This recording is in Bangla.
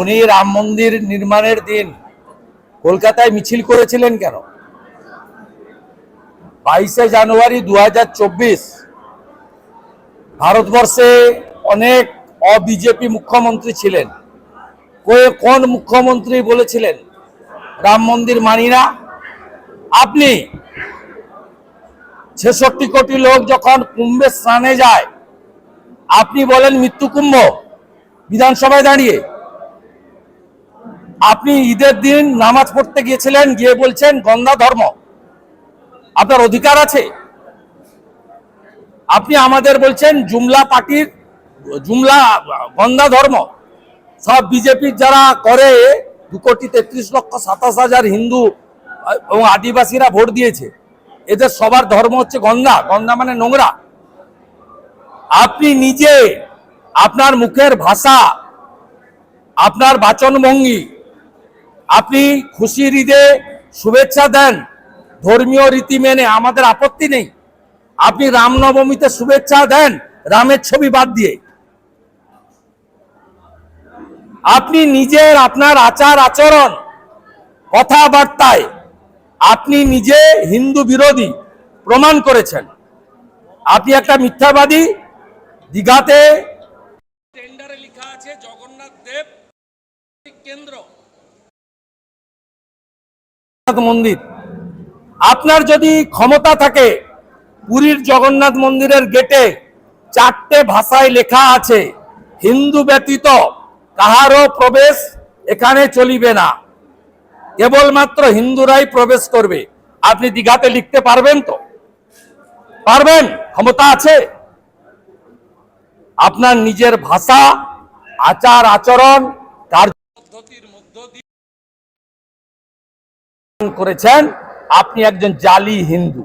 উনি রাম মন্দির নির্মাণের দিন কলকাতায় মিছিল করেছিলেন কেন? বাইশে জানুয়ারি দুই হাজার চব্বিশ ভারতবর্ষে অনেক অবিজেপি মুখ্যমন্ত্রী ছিলেন। কোন মুখ্যমন্ত্রী বলেছিলেন, রাম মন্দির মানি না? আপনি ছেষট্টি কোটি লোক যখন কুম্ভে স্নানে যায়, আপনি বলেন মৃত্যু কুম্ভ বিধানসভায় দাঁড়িয়ে। আপনি ঈদের দিন নামাজ পড়তে গিয়েছিলেন, গিয়ে বলছেন গন্ধা ধর্ম। আপনার অধিকার আছে? আপনি আমাদের বলছেন, জুমলা পার্টির, জুমলা গন্ধা ধর্ম। সব বিজেপির যারা করে, দু কোটি তেত্রিশ লক্ষ সাতাশ হাজার হিন্দু এবং আদিবাসীরা ভোট দিয়েছে। এদের সবার ধর্ম হচ্ছে গন্ধা গন্ধা মানে নোংরা। আপনি নিজে, আপনার মুখের ভাষা, আপনার বাচনভঙ্গি আপনি খুশির ঈদে শুভেচ্ছা দেন। ধর্মীয় রীতি মেনে আমাদের আপত্তি নেই। আপনি রামনবমীতে শুভেচ্ছা দেন, রামের ছবি বাদ দিয়ে। আপনি নিজের আপনার আচার আচরণ, কথাবার্তায় আপনি নিজে হিন্দু বিরোধী প্রমাণ করেছেন। আপনি একটা মিথ্যাবাদী দীঘাতে। টেন্ডারে লেখা আছে, জগন্নাথ দেব, কেন্দ্র। মন্দির। আপনার যদি ক্ষমতা থাকে, পুরীর জগন্নাথ মন্দিরের গেটে চারটে ভাষায় লেখা আছে, হিন্দু ব্যতীত কাহারও প্রবেশ এখানে চলিবে না। কেবলমাত্র হিন্দুরাই প্রবেশ করবে। আপনি দীঘাতে লিখতে পারবেন তো? পারবেন? ক্ষমতা আছে? আপনার নিজের ভাষা, আচার, আচরণ করেছেন। আপনি একজন জালি হিন্দু।